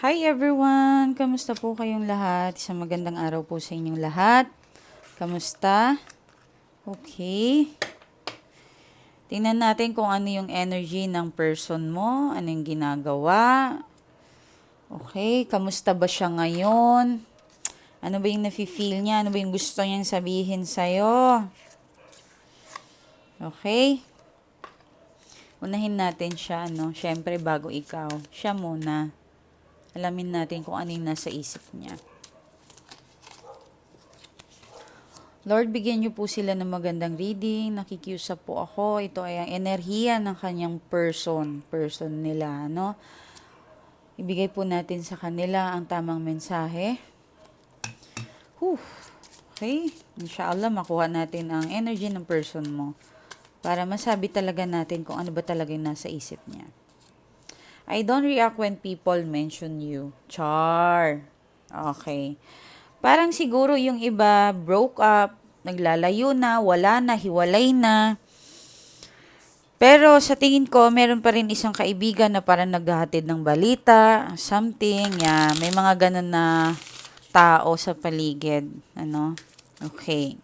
Hi everyone! Kamusta po kayong lahat? Isang magandang araw po sa inyong lahat. Kamusta? Okay. Tingnan natin kung ano yung energy ng person mo, ano yung ginagawa. Okay, kamusta ba siya ngayon? Ano ba yung nafe-feel niya? Ano ba yung gusto niyang sabihin sa'yo? Okay. Unahin natin siya, ano? Siyempre, bago ikaw. Siya muna. Alamin natin kung ano yung nasa isip niya. Lord, bigyan niyo po sila ng magandang reading. Nakikiusap po ako. Ito ay ang enerhiya ng kanyang person. Person nila, no? Ibigay po natin sa kanila ang tamang mensahe. Whew. Okay. Inshallah, makuha natin ang energy ng person mo. Para masabi talaga natin kung ano ba talaga yung nasa isip niya. I don't react when people mention you. Char. Okay. Parang siguro yung iba broke up, naglalayo na, wala na, hiwalay na. Pero sa tingin ko, meron pa rin isang kaibigan na parang naghahatid ng balita, something, yeah. May mga ganun na tao sa paligid. Ano? Okay.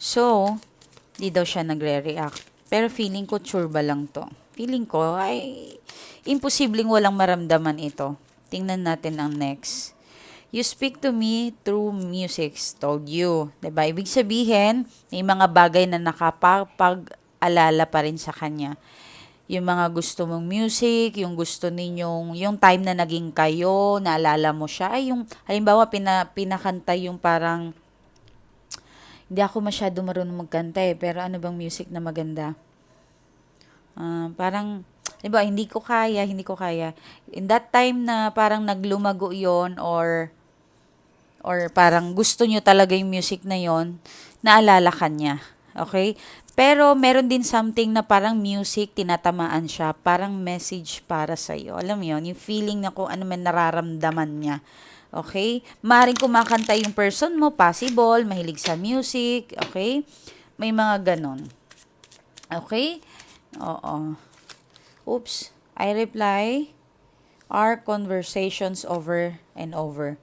So, di daw siya nagre-react. Pero feeling ko churba lang to. Feeling ko, ay, imposibleng walang maramdaman ito. Tingnan natin ang next. You speak to me through music, told you. ba? Ibig sabihin, may mga bagay na nakapag-alala pa rin sa kanya. Yung mga gusto mong music, yung gusto ninyong, yung time na naging kayo, naalala mo siya. Ay, yung, halimbawa, pina, pinakanta yung parang, hindi ako masyado marunong magkanta eh, pero ano bang music na maganda? Ah, parang, di ba, hindi ko kaya, hindi ko kaya. In that time na parang naglumago yon or or parang gusto nyo talaga yung music na yon naalala ka niya. Okay? Pero meron din something na parang music, tinatamaan siya, parang message para sa'yo. Alam mo yun, yung feeling na kung ano man nararamdaman niya. Okay? Maring kumakanta yung person mo, possible, mahilig sa music, okay? May mga ganon. Okay? Oo. Oops. I reply, our conversations over and over.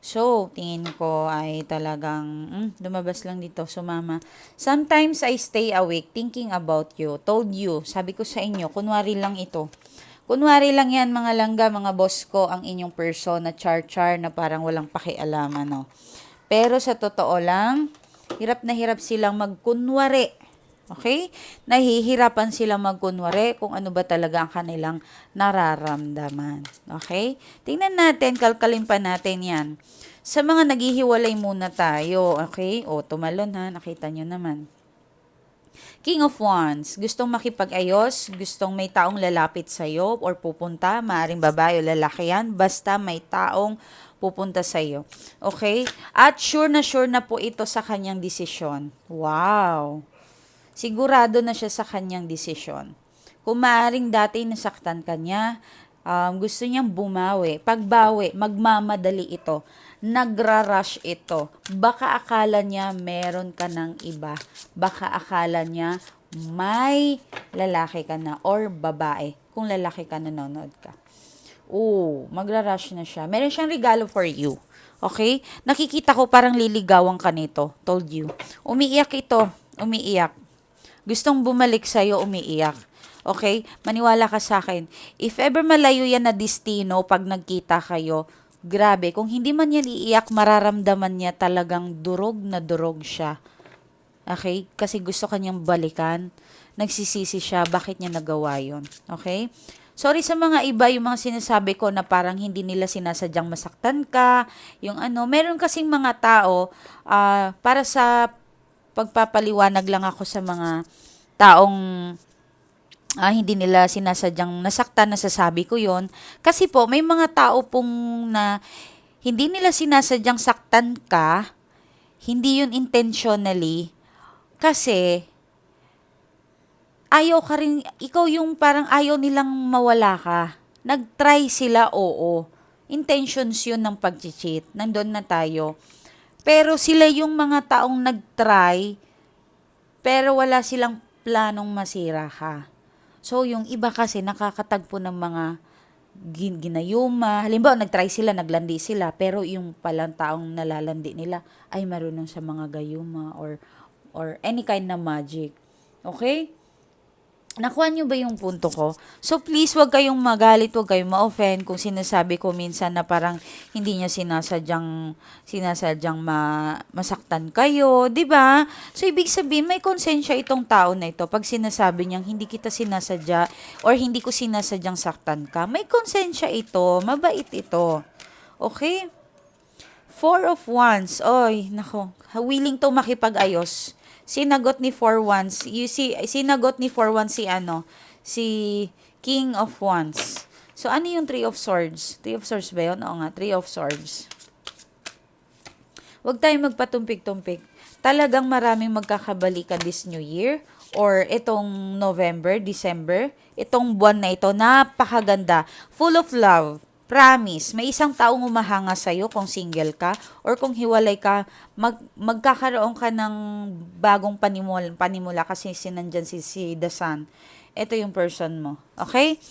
So, tingin ko ay talagang, mm, lumabas lang dito, sumama. Sometimes I stay awake thinking about you. Told you, sabi ko sa inyo, kunwari lang ito. Kunwari lang yan mga langga, mga boss ko, ang inyong person na char-char na parang walang pakialam, ano. Pero sa totoo lang, hirap na hirap silang magkunwari Okay? Nahihirapan sila magkunwari kung ano ba talaga ang kanilang nararamdaman. Okay? Tingnan natin, kalkalin pa natin yan. Sa mga naghihiwalay muna tayo. Okay? O, tumalon ha. Nakita nyo naman. King of Wands, gustong makipag-ayos, gustong may taong lalapit sa iyo or pupunta, maaring babae o lalaki yan, basta may taong pupunta sa iyo. Okay? At sure na sure na po ito sa kanyang desisyon. Wow! Sigurado na siya sa kanyang desisyon. Kung maaring dati nasaktan kanya, um, gusto niyang bumawi. Pagbawi, magmamadali ito. Nagra-rush ito. Baka akala niya meron ka ng iba. Baka akala niya may lalaki ka na or babae. Kung lalaki ka, nanonood ka. Oo, magra-rush na siya. Meron siyang regalo for you. Okay? Nakikita ko parang liligawan ka nito. Told you. Umiiyak ito. Umiiyak. Gustong bumalik sa'yo, umiiyak. Okay? Maniwala ka sa akin. If ever malayo yan na destino pag nagkita kayo, grabe, kung hindi man yan iiyak, mararamdaman niya talagang durog na durog siya. Okay? Kasi gusto kanyang balikan. Nagsisisi siya, bakit niya nagawa yun? Okay? Sorry sa mga iba, yung mga sinasabi ko na parang hindi nila sinasadyang masaktan ka, yung ano, meron kasing mga tao, uh, para sa pagpapaliwanag lang ako sa mga taong uh, hindi nila sinasadyang nasaktan, nasasabi ko yon Kasi po, may mga tao pong na hindi nila sinasadyang saktan ka, hindi yun intentionally, kasi ayaw ka rin, ikaw yung parang ayaw nilang mawala ka. Nag-try sila, oo. Intentions yun ng pag-cheat. Nandun na tayo. Pero sila yung mga taong nag-try, pero wala silang planong masira ka. So, yung iba kasi nakakatagpo ng mga gin- ginayuma. Halimbawa, nagtry sila, naglandi sila, pero yung palang taong nalalandi nila ay marunong sa mga gayuma or or any kind na magic. Okay? Nakuha niyo ba yung punto ko? So please, wag kayong magalit, wag kayong ma-offend kung sinasabi ko minsan na parang hindi niya sinasadyang sinasadyang ma, masaktan kayo, 'di ba? So ibig sabihin may konsensya itong tao na ito pag sinasabi niyang hindi kita sinasadya or hindi ko sinasadyang saktan ka. May konsensya ito, mabait ito. Okay? Four of Wands. Oy, nako. Willing to makipag-ayos. Sinagot ni Four Wands. You see, sinagot ni Four Wands si ano? Si King of Wands. So, ano yung Three of Swords? Three of Swords ba yun? Oo nga, Three of Swords. Huwag tayong magpatumpik-tumpik. Talagang maraming magkakabalikan this new year or itong November, December. Itong buwan na ito, napakaganda. Full of love. Promise, may isang taong umahanga sa'yo kung single ka or kung hiwalay ka, mag, magkakaroon ka ng bagong panimula, panimula kasi sinandyan si, si The Sun. Ito yung person mo. Okay?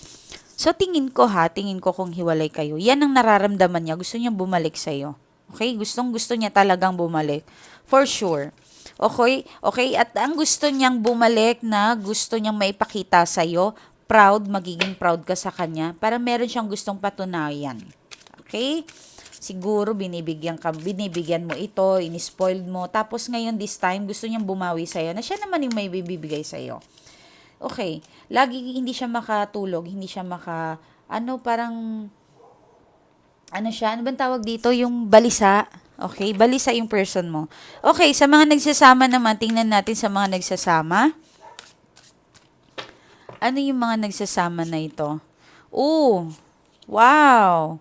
So, tingin ko ha, tingin ko kung hiwalay kayo. Yan ang nararamdaman niya. Gusto niyang bumalik sa'yo. Okay? Gustong gusto niya talagang bumalik. For sure. Okay? Okay? At ang gusto niyang bumalik na gusto niyang maipakita sa'yo, proud, magiging proud ka sa kanya para meron siyang gustong patunayan. Okay? Siguro binibigyan ka, binibigyan mo ito, inispoiled mo, tapos ngayon this time gusto niyang bumawi sa'yo na siya naman yung may bibigay sa'yo. Okay, lagi hindi siya makatulog, hindi siya maka, ano parang, ano siya, ano bang tawag dito? Yung balisa. Okay, balisa yung person mo. Okay, sa mga nagsasama naman, tingnan natin sa mga nagsasama. Ano yung mga nagsasama na ito? Oh, wow!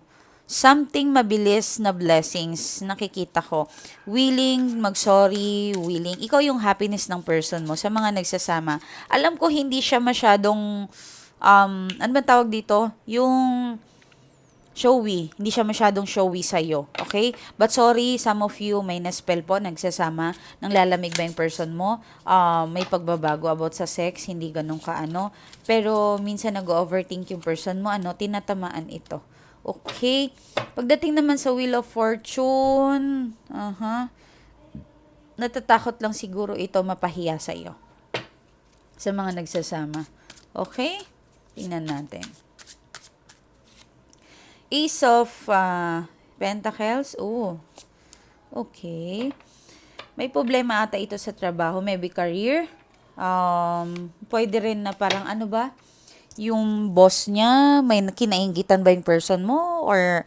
Something mabilis na blessings nakikita ko. Willing mag-sorry, willing. Ikaw yung happiness ng person mo sa mga nagsasama. Alam ko hindi siya masyadong, um, ano ba tawag dito? Yung showy. Hindi siya masyadong showy sa'yo. Okay? But sorry, some of you may na-spell po, nagsasama. Nang lalamig ba yung person mo? Uh, may pagbabago about sa sex, hindi ganun ka ano. Pero minsan nag-overthink yung person mo, ano, tinatamaan ito. Okay? Pagdating naman sa Wheel of Fortune, aha, natatakot lang siguro ito mapahiya sa iyo. Sa mga nagsasama. Okay? Tingnan natin. Ace of uh, Pentacles. Oh. Okay. May problema ata ito sa trabaho. Maybe career. Um, pwede rin na parang ano ba? Yung boss niya, may kinaingitan ba yung person mo? Or,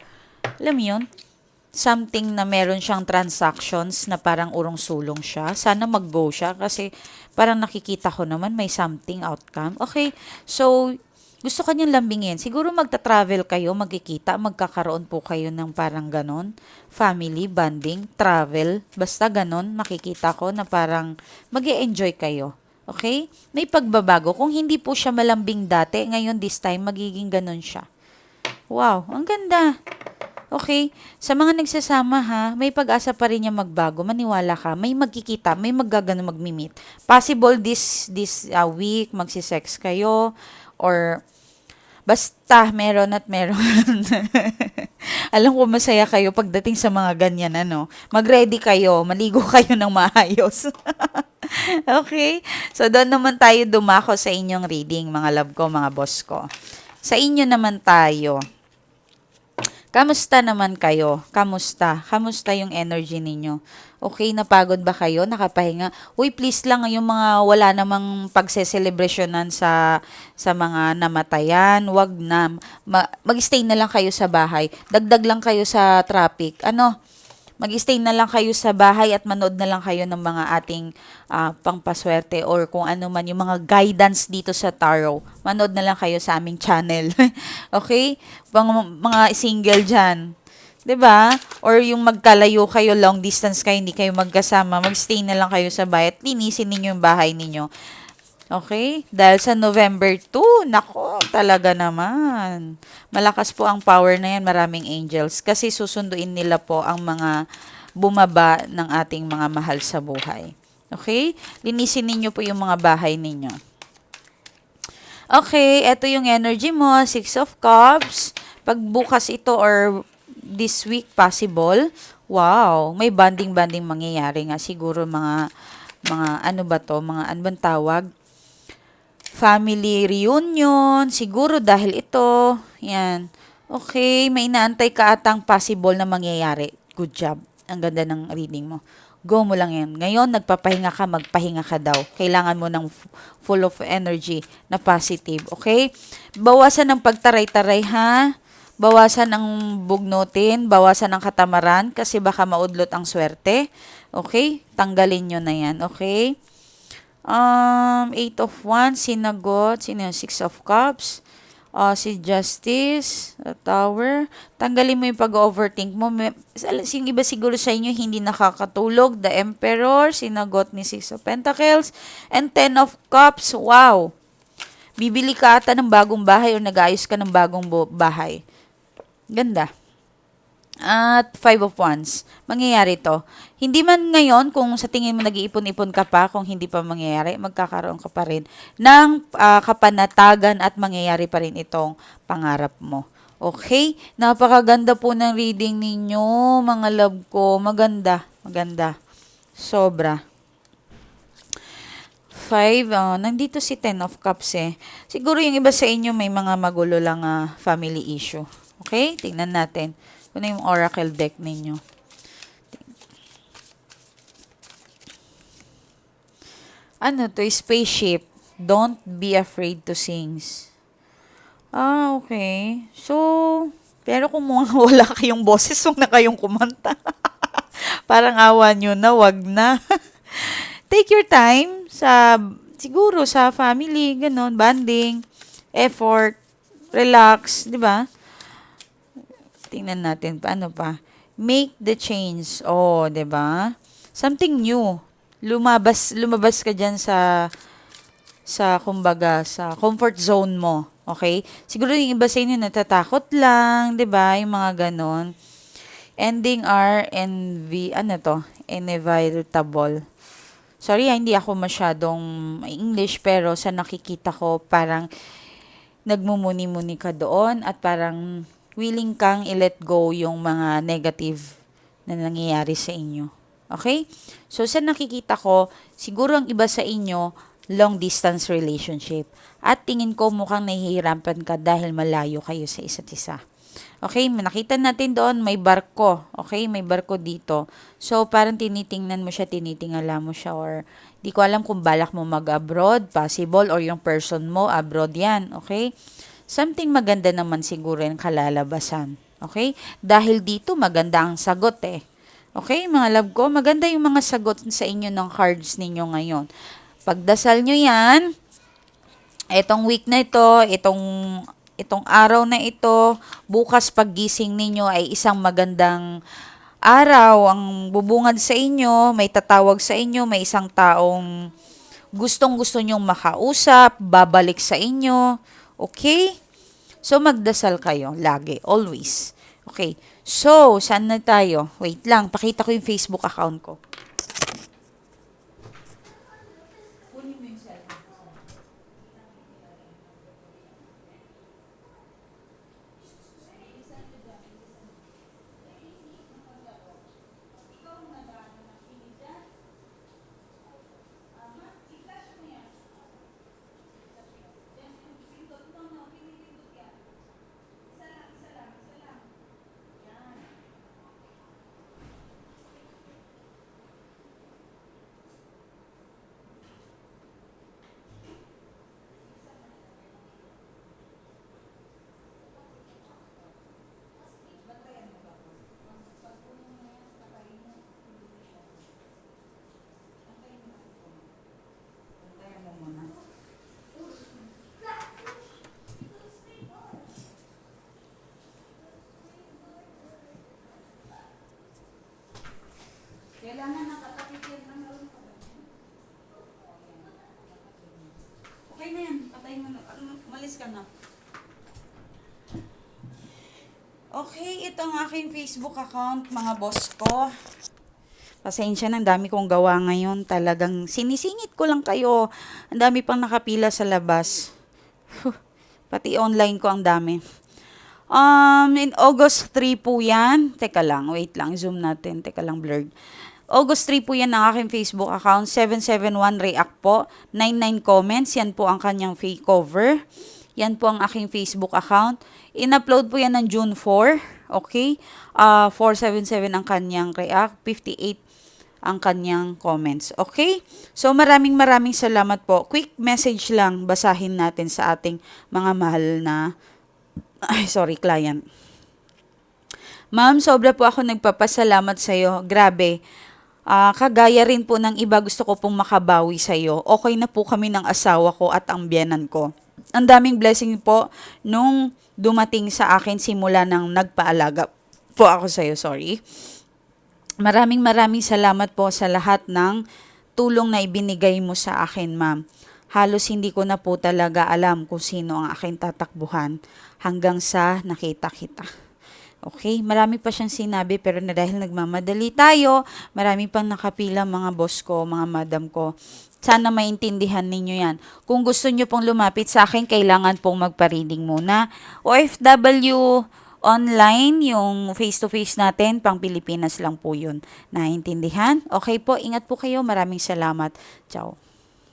alam yun? Something na meron siyang transactions na parang urong-sulong siya. Sana mag-go siya kasi parang nakikita ko naman may something outcome. Okay, so gusto kanyang lambingin. Siguro magta-travel kayo, magkikita, magkakaroon po kayo ng parang ganon. Family, bonding, travel, basta ganon, makikita ko na parang mag enjoy kayo. Okay? May pagbabago. Kung hindi po siya malambing dati, ngayon this time, magiging ganon siya. Wow, ang ganda. Okay? Sa mga nagsasama ha, may pag-asa pa rin niya magbago. Maniwala ka. May magkikita, may maggagano magmi-meet. Possible this this uh, week magsi-sex kayo or basta meron at meron. Alam ko masaya kayo pagdating sa mga ganyan ano. Mag-ready kayo, maligo kayo ng maayos. okay? So doon naman tayo dumako sa inyong reading, mga love ko, mga boss ko. Sa inyo naman tayo. Kamusta naman kayo? Kamusta? Kamusta yung energy ninyo? Okay, napagod ba kayo? Nakapahinga? Uy, please lang yung mga wala namang pagse-celebrationan sa sa mga namatayan, wag na. Ma- mag-stay na lang kayo sa bahay. Dagdag lang kayo sa traffic. Ano? Mag-stay na lang kayo sa bahay at manood na lang kayo ng mga ating uh, pangpaswerte or kung ano man yung mga guidance dito sa tarot. Manood na lang kayo sa aming channel. okay? Pang, mga single dyan. 'di ba? Or yung magkalayo kayo, long distance kayo, hindi kayo magkasama, magstay na lang kayo sa bahay at linisin ninyo yung bahay ninyo. Okay? Dahil sa November 2, nako, talaga naman. Malakas po ang power na yan, maraming angels. Kasi susunduin nila po ang mga bumaba ng ating mga mahal sa buhay. Okay? Linisin ninyo po yung mga bahay ninyo. Okay, ito yung energy mo, Six of Cups. Pag bukas ito or this week possible, wow, may banding-banding mangyayari nga siguro mga mga ano ba to, mga ano bang tawag? Family reunion, siguro dahil ito, yan. Okay, may inaantay ka atang possible na mangyayari. Good job. Ang ganda ng reading mo. Go mo lang yan. Ngayon, nagpapahinga ka, magpahinga ka daw. Kailangan mo ng full of energy na positive. Okay? Bawasan ng pagtaray-taray, ha? Bawasan ng bugnutin, bawasan ng katamaran kasi baka maudlot ang swerte. Okay? Tanggalin nyo na yan. Okay? Um, Eight of Wands, sinagot, sino? Six of Cups, uh, si Justice, the Tower. Tanggalin mo yung pag-overthink mo. Yung iba siguro sa inyo hindi nakakatulog. The Emperor, sinagot ni Six of Pentacles, and Ten of Cups. Wow! Bibili ka ata ng bagong bahay o nag-ayos ka ng bagong bahay. Ganda. At Five of Wands. Mangyayari to. Hindi man ngayon, kung sa tingin mo nag-iipon-ipon ka pa, kung hindi pa mangyayari, magkakaroon ka pa rin ng ah, kapanatagan at mangyayari pa rin itong pangarap mo. Okay? Napakaganda po ng reading ninyo, mga love ko. Maganda. Maganda. Sobra. Five, oh, nandito si Ten of Cups eh. Siguro yung iba sa inyo may mga magulo lang ah, family issue. Okay? Tingnan natin. Ano yung oracle deck ninyo. Ano to? Spaceship. Don't be afraid to sing. Ah, okay. So, pero kung mga wala kayong boses, huwag na kayong kumanta. Parang awa nyo na, wag na. Take your time sa, siguro sa family, ganon, banding, effort, relax, di ba? Tingnan natin, paano pa? Make the change. Oh, 'di ba? Something new. Lumabas lumabas ka diyan sa sa kumbaga sa comfort zone mo. Okay? Siguro yung iba sa inyo natatakot lang, 'di ba? Yung mga ganon. Ending R and V, ano to? Inevitable. Sorry, ah, hindi ako masyadong English pero sa nakikita ko parang nagmumuni-muni ka doon at parang willing kang i-let go yung mga negative na nangyayari sa inyo. Okay? So, sa nakikita ko, siguro ang iba sa inyo, long distance relationship. At tingin ko mukhang nahihirapan ka dahil malayo kayo sa isa't isa. Okay, nakita natin doon may barko. Okay, may barko dito. So, parang tinitingnan mo siya, tinitingala mo siya or di ko alam kung balak mo mag-abroad, possible, or yung person mo, abroad yan. Okay? Something maganda naman siguro yung kalalabasan. Okay? Dahil dito maganda ang sagot eh. Okay, mga love ko, maganda yung mga sagot sa inyo ng cards ninyo ngayon. Pagdasal nyo yan, itong week na ito, itong itong araw na ito, bukas paggising ninyo ay isang magandang araw ang bubungad sa inyo, may tatawag sa inyo, may isang taong gustong gusto nyong makausap, babalik sa inyo, okay? So, magdasal kayo lagi, always. Okay. So, saan na tayo? Wait lang, pakita ko yung Facebook account ko. Kailangan nakatakip yan ng meron pa. Okay na yan. Patay mo na. Malis ka na. Okay, ito ang aking Facebook account, mga boss ko. Pasensya na, dami kong gawa ngayon. Talagang sinisingit ko lang kayo. Ang dami pang nakapila sa labas. Pati online ko ang dami. Um, in August 3 po yan. Teka lang, wait lang, zoom natin. Teka lang, blurred. August 3 po yan ang aking Facebook account. 771 React po. 99 comments. Yan po ang kanyang fake cover. Yan po ang aking Facebook account. In-upload po yan ng June 4. Okay? Uh, 477 ang kanyang React. 58 ang kanyang comments. Okay? So maraming maraming salamat po. Quick message lang basahin natin sa ating mga mahal na ay sorry client. Ma'am, sobra po ako nagpapasalamat sa iyo. Grabe. Ah, kagaya rin po ng iba gusto ko pong makabawi sa iyo. Okay na po kami ng asawa ko at ang biyanan ko. Ang daming blessing po nung dumating sa akin simula nang nagpaalaga po ako sa iyo, sorry. Maraming maraming salamat po sa lahat ng tulong na ibinigay mo sa akin, ma'am. Halos hindi ko na po talaga alam kung sino ang aking tatakbuhan hanggang sa nakita kita. Okay, marami pa siyang sinabi pero na dahil nagmamadali tayo, marami pang nakapila mga boss ko, mga madam ko. Sana maintindihan ninyo yan. Kung gusto nyo pong lumapit sa akin, kailangan pong magpa-reading muna. OFW online, yung face-to-face natin, pang Pilipinas lang po yun. Naintindihan? Okay po, ingat po kayo. Maraming salamat. Ciao.